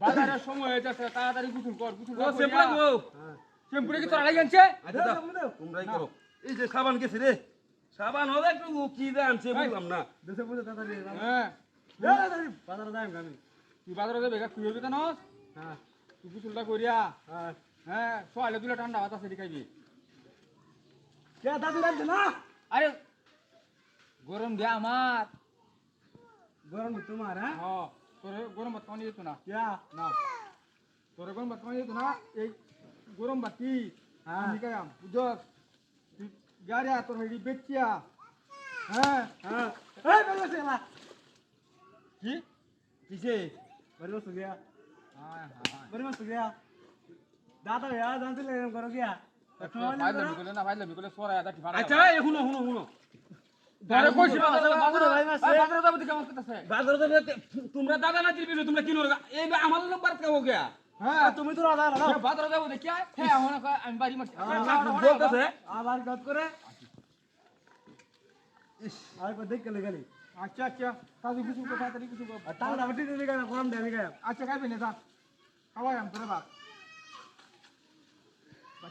বাজারের সময় হয়ে যাচ্ছে তাড়াতাড়ি গুছুল কর গুছুল ও সেপড়া গো টেম্পুরে কি তোরা লাগিয়েছে আচ্ছা দাও, তোমরাই করো। এই যে সাবান গেছে রে। সাবান হবে একটু কি দে আনছে বুঝলাম না। হ্যাঁ। বাজারে যাই আমি তুই বাজারে যাবে তুই হবি কেন? হ্যাঁ। তুই গুছুলটা করিয়া। হ্যাঁ। হ্যাঁ সোয়ালে দুলে ঠান্ডা আছে খাইবি কে দাদু রাখছে না? আরে গরম দে আমার। গরম তোমার হ্যাঁ? হ। তোরে গরম ভাত খাওয়ানি যেত না क्या না তোরে গরম ভাত খাওয়ানি যেত না এই গরম ভাতি হ্যাঁ। আমি খাইয়াম বুঝছ তুই গাড়িয়া তোর হেডি বেচিয়া হ্যাঁ हाँ ए बड़ा से ला কি पीछे बड़ी मस्त हो गया হ্যাঁ হ্যাঁ बड़ी मस्त हो गया दादा यार जानते ले करो क्या ভাইলে বিকলে না ভাইলে বিকলে সরাই আদা ঠিফানা আচ্ছা এই শুনো শুনো তোমরা দাদা না দিবি তোমরা কিনো এই আমার লোক বাদ খাব গিয়া? হ্যাঁ তুমি তো রাজা দেখি হ্যাঁ এখন আমি বাড়ি মারছি। আবার গদ করে। ইস আর কো দেখ গেলে গেলি। আচ্ছা আচ্ছা। তাহলে কিছু কথা তাড়াতাড়ি কিছু তাহলে আমি ঠিক দিকে গরম দে আমি আচ্ছা খাইবি না যা। খাওয়াই আম তোরে ভাত।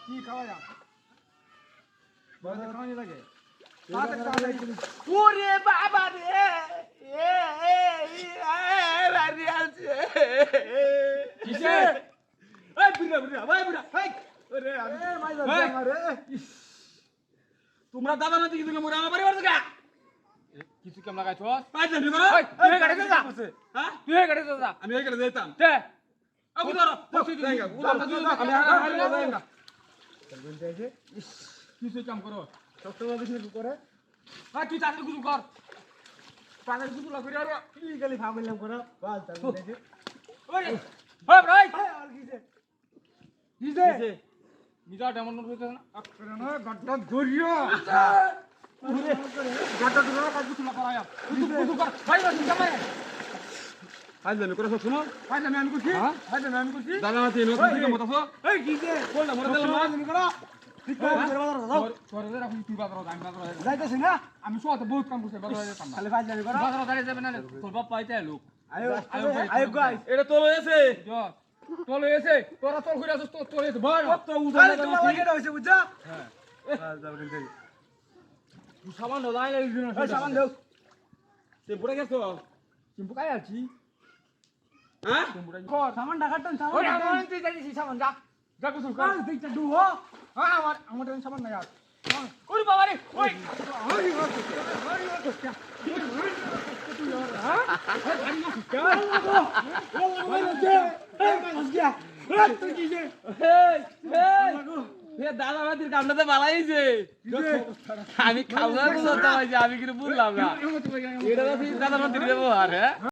কি খাওয়াই আম? বাজারে খাওয়ানি লাগে? ওরে বাবা রে বাড়ি আছে তোমরা দাদা না দিবি তোমরা আমার পরিবার থেকে কিছু কেমন লাগাইছ পাঁচ জন করো তুই গাড়িতে যা। হ্যাঁ তুই এই যা আমি এই করে যাইতাম তে আবু ধরো বসে কিছু কাম করো করে হ্যাঁ তুই কিছু কর। কিছু আর কি ফামিলাম করে। ভাই। আর কিসে? নিজা ডেমন হইতে না? আকরে না গড্ডা গরিয়া গড্ডা ধরে কাজ কিছু না করায়া কিছু কিছু কর। ভাই ভাই পাঁচ জন করে শুনো ভাই আমি আমি করছি। ভাই আমি আমি করছি। দাদা না তিন ওখান মতাছো এই না আমি যাইতেছ না আমি সোয়াতে বহুত কাম করছি তোর পাইতে লোক। এটা তো লয়েছে যা তোলে এসে তোরা তোর ঘুরে আসছিস তোর তোলে বড়। এটা হইছে বুঝছ? হ্যাঁ। বাল তার বলতে আছে সামান দাই লাগি না এই সামান দাও। সে পড়ে গেছো চিম্পু কাই আছি? হ্যাঁ? সামান ঢাকাটন সামান যা। যা কিছু চাডু হো হ্যাঁ আমার আমার টেন সামান নাই আর ওরে বাবা রে ওই দাদা ভাতির কামটাতে বালাইছে আমি খাওয়া আমি কিন্তু বুঝলাম না। এটা দাদা ব্যবহার হ্যাঁ?